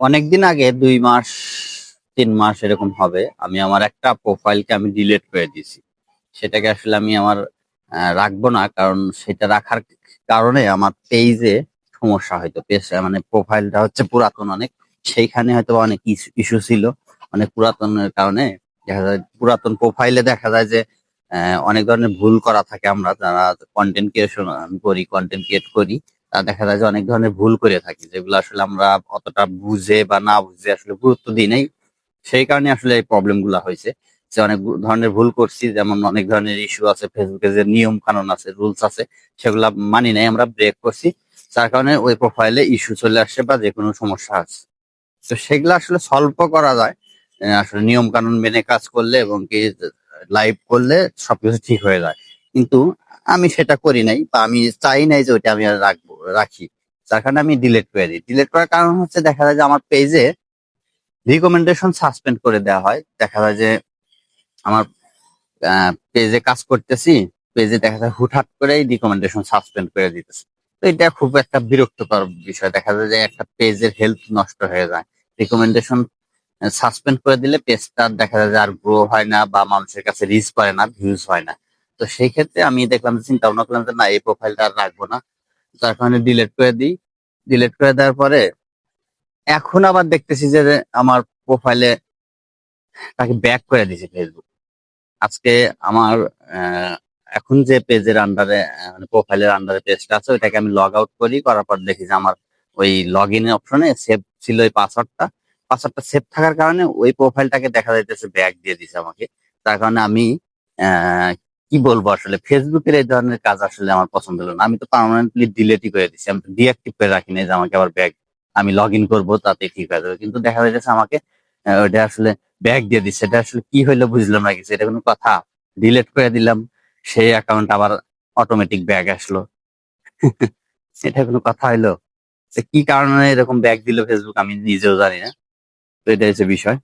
অনেকদিন আগে, দুই মাস, তিন মাস এরকম হবে, আমি আমার একটা প্রোফাইলকে আমি ডিলিট করে দিয়েছি। সেটাকে আসলে আমি আমার রাখব না, কারণ সেটা রাখার কারণে আমার পেজে সমস্যা হয়তো পেজ মানে প্রোফাইলটা হচ্ছে পুরাতন অনেক। সেইখানে হয়তো অনেক ইস্যু ছিল, অনেক পুরাতনের কারণে। দেখা যায়, পুরাতন প্রোফাইলে দেখা যায় যে অনেক ধরনের ভুল করা থাকে আমরা, যারা কন্টেন্ট ক্রিয়েশন করি কন্টেন্ট ক্রিয়েট করি। দেখা যায় যে অনেক ধরনের ভুল করে থাকি, যেগুলো আসলে আমরা অতটা বুঝে বা না বুঝে আসলে গুরুত্ব দিই নাই। সেই কারণে আসলে এই প্রবলেমগুলা হয়েছে যে অনেক ধরনের ভুল করছি, যেমন অনেক ধরনের ইস্যু আছে ফেসবুকে যে নিয়ম কানুন আছে রুলস আছে, সেগুলা মানি নাই, আমরা ব্রেক করছি। যার কারণে ওই প্রোফাইলে ইস্যু চলে আসছে বা যে কোনো সমস্যা আছে। তো সেগুলো আসলে সলভ করা যায় আসলে নিয়ম কানুন মেনে কাজ করলে এবং কি লাইভ করলে সবকিছু ঠিক হয়ে যায়। কিন্তু আমি সেটা করি নাই বা আমি চাই নাই যে ওইটা আমি আর রাখব। রাখি, যার কারণে আমি ডিলেট করে দিই। ডিলেট করার কারণ হচ্ছে দেখা যায় যে আমার পেজে রিকমেন্ডেশন সাসপেন্ড করে দেওয়া হয়। দেখা যায় যে আমার পেজে কাজ করতেছি পেজে দেখা যায় হুটহাট করেই রিকমেন্ডেশন সাসপেন্ড করে দিতেছে। তো এটা খুব একটা বিরক্তকর বিষয়। দেখা যায় যে একটা পেজের হেলথ নষ্ট হয়ে যায়। রিকমেন্ডেশন সাসপেন্ড করে দিলে পেজটা দেখা যায় যে আর গ্রো হয় না বা মানুষের কাছে রিচ করে না ভিউজ হয় না। তো সেই ক্ষেত্রে আমি দেখলাম চিন্তা ভাবনা করলাম যে না, এই প্রোফাইলটা আর রাখব না। যার কারণে ডিলিট করে দিই। ডিলিট করে দেওয়ার পরে এখন আবার দেখতেছি যে আমার প্রোফাইলে তাকে ব্যাক করে দিয়েছে ফেসবুক আজকে আমার এখন যে পেজের আন্ডারে মানে প্রোফাইলের আন্ডারে পেজটা আছে, ওইটাকে আমি লগ আউট করি। করার পর দেখি যে আমার ওই লগ ইন অপশনে সেভ ছিল ওই পাসওয়ার্ডটা পাসওয়ার্ডটা সেভ থাকার কারণে ওই প্রোফাইলটাকে দেখা যাইতেছে ব্যাক দিয়ে দিছে আমাকে। তার কারণে আমি কি বলব আসলে? ফেসবুকের এই ধরনের কাজ আসলে আমার পছন্দ হলো না। আমি তো পার্মানেন্টলি ডিলেটই করে দিচ্ছি আমি ডিঅ্যাক্টিভ করে রাখি নাই যে আমাকে আবার ব্যাগ আমি লগ ইন করব, তাতে ঠিক হয়ে যাবে। কিন্তু দেখা যাচ্ছে আমাকে ওটা আসলে ব্যাগ দিয়ে দিচ্ছে। এটা আসলে কি হইল বুঝলাম না কিছু। এটা কোনো কথা। ডিলেট করে দিলাম। সেই অ্যাকাউন্ট আবার অটোমেটিক ব্যাগ আসলো। এটা কোনো কথা হইল? তো কি কারণে এরকম ব্যাগ দিল ফেসবুক আমি নিজেও জানি না। তো এটা হচ্ছে বিষয়।